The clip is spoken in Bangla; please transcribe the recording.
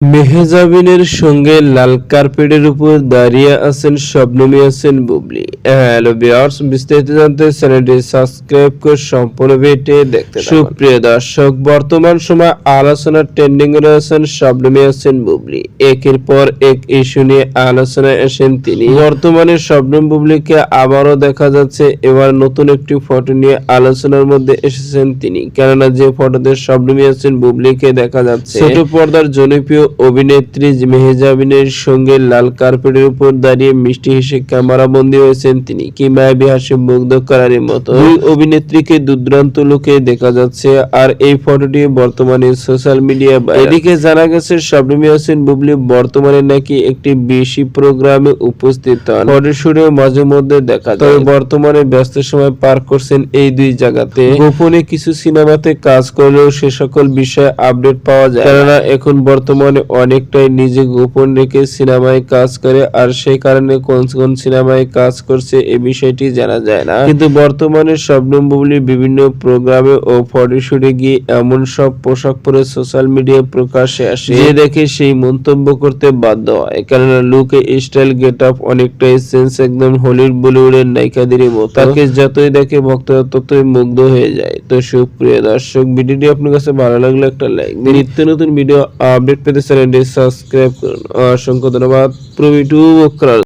মেহজাবিনের সঙ্গে লাল কার্পেটের উপর দাঁড়িয়ে আছেন শবনমী আছেন বুবলি। হ্যালো বিয়ার্স বিস্তারিত জানতে চ্যানেলটি সাবস্ক্রাইব করে সম্পূর্ণ ভিডিও দেখতে সুপ্রিয় দর্শক, বর্তমান সময় আলোচনার ট্রেন্ডিং রয়েছেন শবনমী আছেন বুবলি। একের পর এক ইস্যু নিয়ে আলোচনায় আসেন তিনি। বর্তমানে শবনম বুবলিকে আবারও দেখা যাচ্ছে, এবার নতুন একটি ফটো নিয়ে আলোচনার মধ্যে এসেছেন তিনি। কেননা যে ফটোতে শবনমী আছেন বুবলিকে দেখা যাচ্ছে, ছোট পর্দার জনপ্রিয় অভিনেত্রী মেহেজাবিনের সঙ্গে লাল কার্পেটের উপর দাঁড়িয়ে মিষ্টি হেসে ক্যামেরা বন্দী হয়েছেন তিনি। কি মায়াবী হাসি মুগ্ধ করার মতো। দুই অভিনেত্রীকে দুর্দান্ত লোকে দেখা যাচ্ছে। আর এই ফটোটি বর্তমানে সোশ্যাল মিডিয়া এদিকে জানা গেছে, শবনমী হোসেন বুবলি বর্তমানে নাকি একটি বেশি প্রোগ্রামে উপস্থিত হন। ফটোশুটে মাঝে মধ্যে দেখা যায়। তবে বর্তমানে ব্যস্ত সময় পার করছেন এই দুই জায়গাতে। গোপনে কিছু সিনেমাতে কাজ করলেও সে সকল বিষয়ে আপডেট পাওয়া যায়। কেননা এখন বর্তমানে অনেকটাই নিজে গোপন রেখে সিনেমায় কাজ করে, আর সেই কারণে কোন কোন সিনেমায় কাজ করছে এই বিষয়টি জানা যায় না। কিন্তু বর্তমানে শবনম বুবলি বিভিন্ন প্রোগ্রামে ও ফটোশুটে গিয়ে এমন সব পোশাক পরে সোশ্যাল মিডিয়া প্রকাশে আসে। যে দেখে সেই মন্তব্য করতে বাধ্য হয়। কেননা লুকে স্টাইল গেট আপ অনেকটাই সেন্স একদম হলিউড বলিউডের নায়িকাদের মতো। তাকে যতই দেখে ভক্তরা ততই মুগ্ধ হয়ে যায়। তো সুপ্রিয় দর্শক, ভিডিওটি আপনার কাছে ভালো লাগলে একটা লাইক নিত্য নতুন ভিডিও আপডেট পেতে চ্যানেলটি সাবস্ক্রাইব করুন। অসংখ্য ধন্যবাদ। প্রবিটু করার